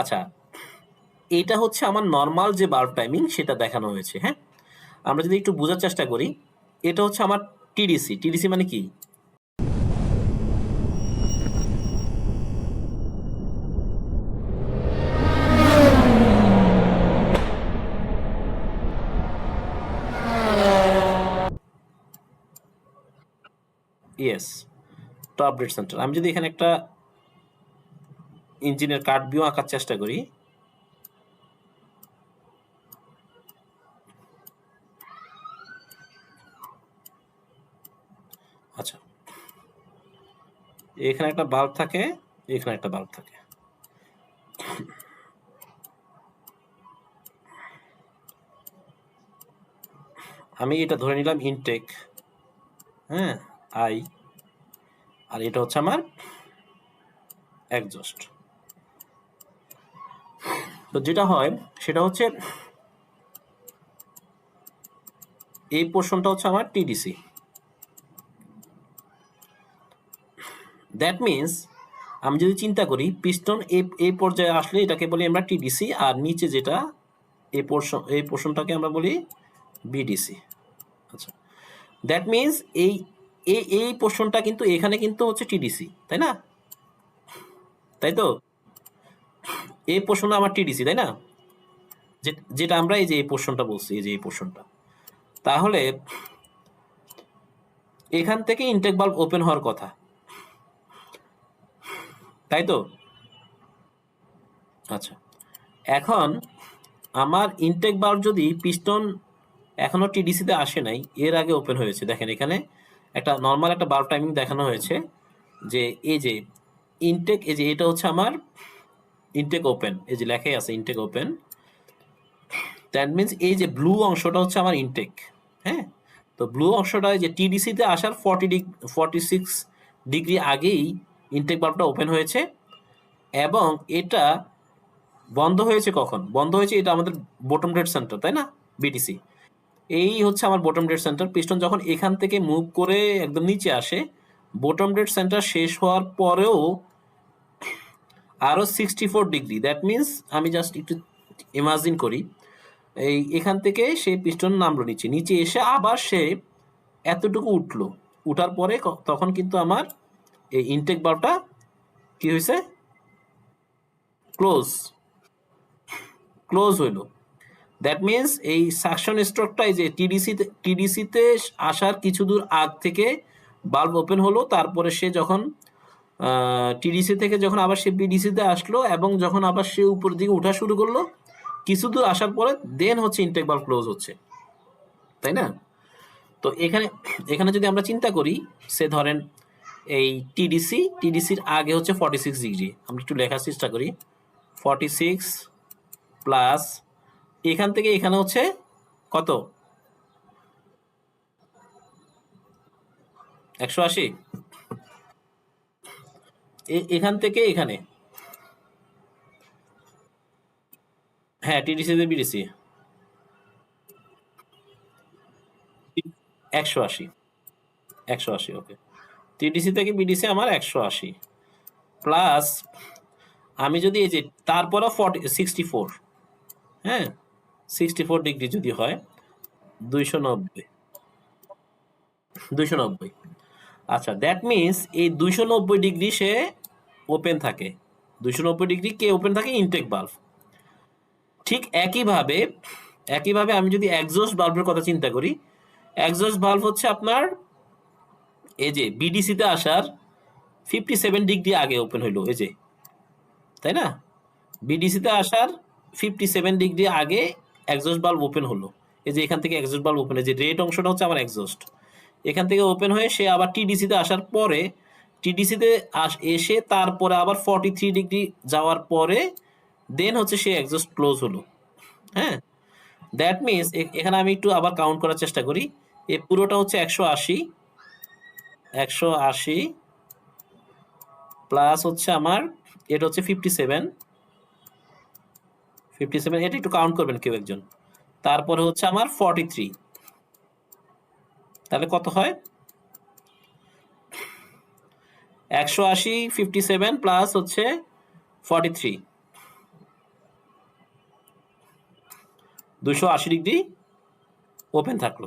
আচ্ছা এইটা হচ্ছে আমার নর্মাল যে বাল্ব টাইমিং সেটা দেখানো হয়েছে হ্যাঁ? আমরা যদি একটু বোঝার চেষ্টা করি, এটা হচ্ছে আমার টিডিসি টিডিসি মানে কি? ইয়েস টপ ডেট সেন্টার আমি যদি এখানে একটা ইঞ্জিনের কার্ড ভিউ আঁকার চেষ্টা করি। আচ্ছা। এখানে একটা বাল্ব থাকে, এখানে একটা বাল্ব থাকে। আমি এটা ধরে নিলাম ইনটেক হ্যাঁ আই আর এটা হচ্ছে আমার একজস্ট তো যেটা হয়, সেটা হচ্ছে এই পোর্শনটা হচ্ছে আমার টিডিসি দ্যাট মিন্স আমি যদি চিন্তা করি পিস্টন এই এই পর্যায়ে আসলে এটাকে বলি আমরা টিডিসি আর নিচে যেটা এই পোর্শন এই পোর্শনটাকে আমরা বলি বিডিসি আচ্ছা। দ্যাট মিন্স এই এই এই পোর্শনটা কিন্তু এখানে কিন্তু হচ্ছে টিডিসি তাই না? তাই তো? এই পোর্শনটা আমার টিডিসি তাই না? যেটা আমরা এই যে এই পোর্শনটা বলছি, এই যে এই পোর্শনটা তাহলে এখান থেকে ইনটেক বাল্ব ওপেন হওয়ার কথা। তাই তো? আচ্ছা। এখন আমার ইনটেক বাল্ব যদি পিস্টন এখনও টিডিসিতে আসে নাই, এর আগে ওপেন হয়েছে। দেখেন এখানে একটা নর্মাল একটা বাল্ব টাইমিং দেখানো হয়েছে যে, এই যে ইনটেক এই যে এটা হচ্ছে আমার ইনটেক ওপেন এই যে লেখাই আছে ইনটেক ওপেন দ্যাট মিনস এই যে ব্লু অংশটা হচ্ছে আমার ইনটেক হ্যাঁ? তো ব্লু অংশটা যে টিডিসিতে আসার forty degree forty six degree আগেই ইনটেক বাল্বটা ওপেন হয়েছে এবং এটা বন্ধ হয়েছে কখন? বন্ধ হয়েছে এটা আমাদের বটম ডেড সেন্টার তাই না? বিটিসি এই হচ্ছে আমার বটম ডেড সেন্টার পিস্টন যখন এখান থেকে মুভ করে একদম নিচে আসে বটম ডেড সেন্টার শেষ হওয়ার পরেও আরও sixty four degree that means আমি জাস্ট একটু ইমাজিন করি, এই এখান থেকে সে পিস্টন নামলো নিচে। নিচে এসে আবার সে এতটুকু উঠল। উঠার পরে তখন কিন্তু আমার এই ইনটেক বাল্বটা কি হয়েছে? ক্লোজ ক্লোজ হইল। দ্যাট মিন্স এই সাকশন স্ট্রোকটা এই যে টিডিসিতে টিডিসিতে আসার কিছু দূর আগ থেকে বাল্ব ওপেন হলো, তারপরে সে যখন টিডিসি থেকে যখন আবার সে বিডিসিতে আসলো এবং যখন আবার সে উপর দিকে ওঠা শুরু করল, কিছু দূর আসার পরে দেন হচ্ছে ইনটেক বাল্ব ক্লোজ হচ্ছে। তাই না? তো এখানে এখানে যদি আমরা চিন্তা করি, সে ধরেন এই টিডিসি, টিডিসির আগে হচ্ছে ফর্টি সিক্স ডিগ্রি আমরা একটু লেখার চেষ্টা করি। ফর্টি সিক্স প্লাস এখান থেকে এখানে হচ্ছে কত? একশো আশি। এখান থেকে এখানে। হ্যাঁ টিডিসি তে বিডিসি একশো আশি। একশো আশি ওকে টিডিসি থেকে বিডিসি আমার একশো আশি। প্লাস আমি যদি এই যে, তারপরও ফর্টি সিক্সটি ফোর হ্যাঁ সিক্সটি ফোর ডিগ্রি যদি হয়, দুইশো নব্বই। দুইশো নব্বই। আচ্ছা দ্যাট মিনস এই দুইশো নব্বই ডিগ্রি সে ওপেন থাকে। দুইশো নব্বই ডিগ্রি কে ওপেন থাকে? ইনটেক বাল্ব ঠিক একইভাবে একইভাবে আমি যদি একজস্ট বাল্বের কথা চিন্তা করি একজস্ট বাল্ব হচ্ছে আপনার এই যে বিডিসিতে আসার ফিফটি সেভেন ডিগ্রি আগে ওপেন হইল, এই যে। তাই না? বিডিসিতে আসার ফিফটি সেভেন ডিগ্রি আগে একজস্ট বাল্ব ওপেন হলো। এই যে এখান থেকে একজস্ট বাল্ব ওপেন যে রেড অংশটা হচ্ছে আমার একজস্ট এখান থেকে ওপেন হয়ে সে আবার টিডিসিতে আসার পরে টিডিসিতে আস, এসে তারপরে আবার ফর্টি থ্রি ডিগ্রি যাওয়ার পরে দেন হচ্ছে সে একজস্ট ক্লোজ হলো। হ্যাঁ? দ্যাট মিনস এখানে আমি একটু আবার কাউন্ট করার চেষ্টা করি। এই পুরোটা হচ্ছে একশো আশি। একশো আশি প্লাস হচ্ছে আমার, এটা হচ্ছে ফিফটি সেভেন ফিফটি সেভেন এটা একটু কাউন্ট করবেন কেউ একজন। তারপরে হচ্ছে আমার ফর্টি থ্রি তাহলে কত হয়? একশো আশি ফিফটি সেভেন প্লাস হচ্ছে ফর্টি থ্রি দুশো আশি ডিগ্রি ওপেন থাকল।